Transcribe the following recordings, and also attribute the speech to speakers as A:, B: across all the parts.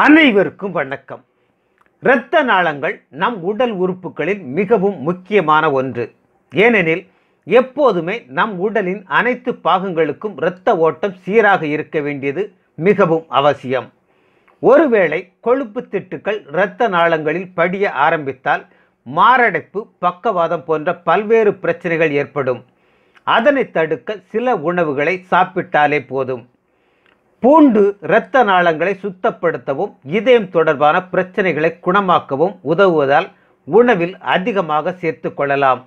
A: அனைவருக்கும் வணக்கம். இரத்த நாளங்கள் நம் உடல் உறுப்புகளில் மிகவும் முக்கியமான ஒன்று. ஏனெனில் எப்போதுமே நம் உடலின் அனைத்து பாகங்களுக்கும் இரத்த ஓட்டம் சீராக இருக்க வேண்டியது மிகவும் அவசியம். ஒருவேளை கொழுப்பு திட்டுக்கள் இரத்த நாளங்களில் படிய ஆரம்பித்தால் மாரடைப்பு பக்கவாதம் போன்ற பல்வேறு பிரச்சனைகள் ஏற்படும். அதனை தடுக்க சில உணவுகளை சாப்பிட்டாலே போதும். பூண்டு இரத்த நாளங்களை சுத்தப்படுத்தவும் இதயம் தொடர்பான பிரச்சனைகளை குணமாக்கவும் உதவுவதால் உணவில் அதிகமாக சேர்த்து கொள்ளலாம்.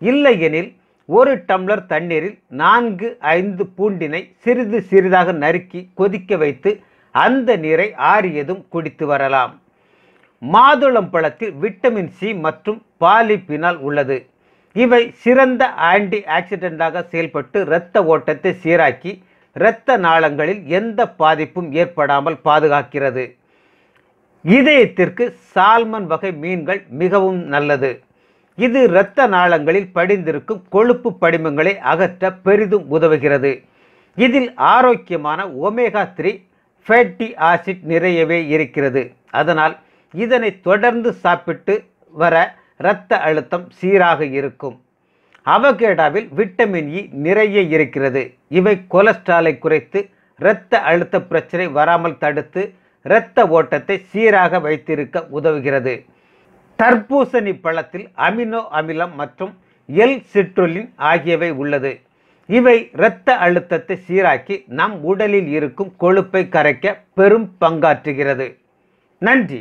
A: இல்லையெனில் ஒரு டம்ளர் தண்ணீரில் நான்கு ஐந்து பூண்டினை சிறிது சிறிதாக நறுக்கி கொதிக்க வைத்து அந்த நீரை ஆறியதும் குடித்து வரலாம். மாதுளம் பழத்தில் விட்டமின் சி மற்றும் பாலிபினால் உள்ளது. இவை சிறந்த ஆன்டி ஆக்சிடென்டாக செயல்பட்டு இரத்த ஓட்டத்தை சீராக்கி இரத்த நாளங்களில் எந்த பாதிப்பும் ஏற்படாமல் பாதுகாக்கிறது. இதயத்திற்கு சால்மன் வகை மீன்கள் மிகவும் நல்லது. இது இரத்த நாளங்களில் படிந்திருக்கும் கொழுப்பு படிமங்களை அகற்ற பெரிதும் உதவுகிறது. இதில் ஆரோக்கியமான ஒமேகா த்ரீ ஃபேட்டி ஆசிட் நிறையவே இருக்கிறது. அதனால் இதனை தொடர்ந்து சாப்பிட்டு வர இரத்த அழுத்தம் சீராக இருக்கும். அவகேடாவில் விட்டமின் இ நிறைய இருக்கிறது. இவை கொலஸ்ட்ராலை குறைத்து இரத்த அழுத்த பிரச்சனை வராமல் தடுத்து இரத்த ஓட்டத்தை சீராக வைத்திருக்க உதவுகிறது. தர்பூசணி பழத்தில் அமினோ அமிலம் மற்றும் எல் சிட்ருலின் ஆகியவை உள்ளது. இவை இரத்த அழுத்தத்தை சீராக்கி நம் உடலில் இருக்கும் கொழுப்பை கரைக்க பெரும் பங்காற்றுகிறது. நன்றி.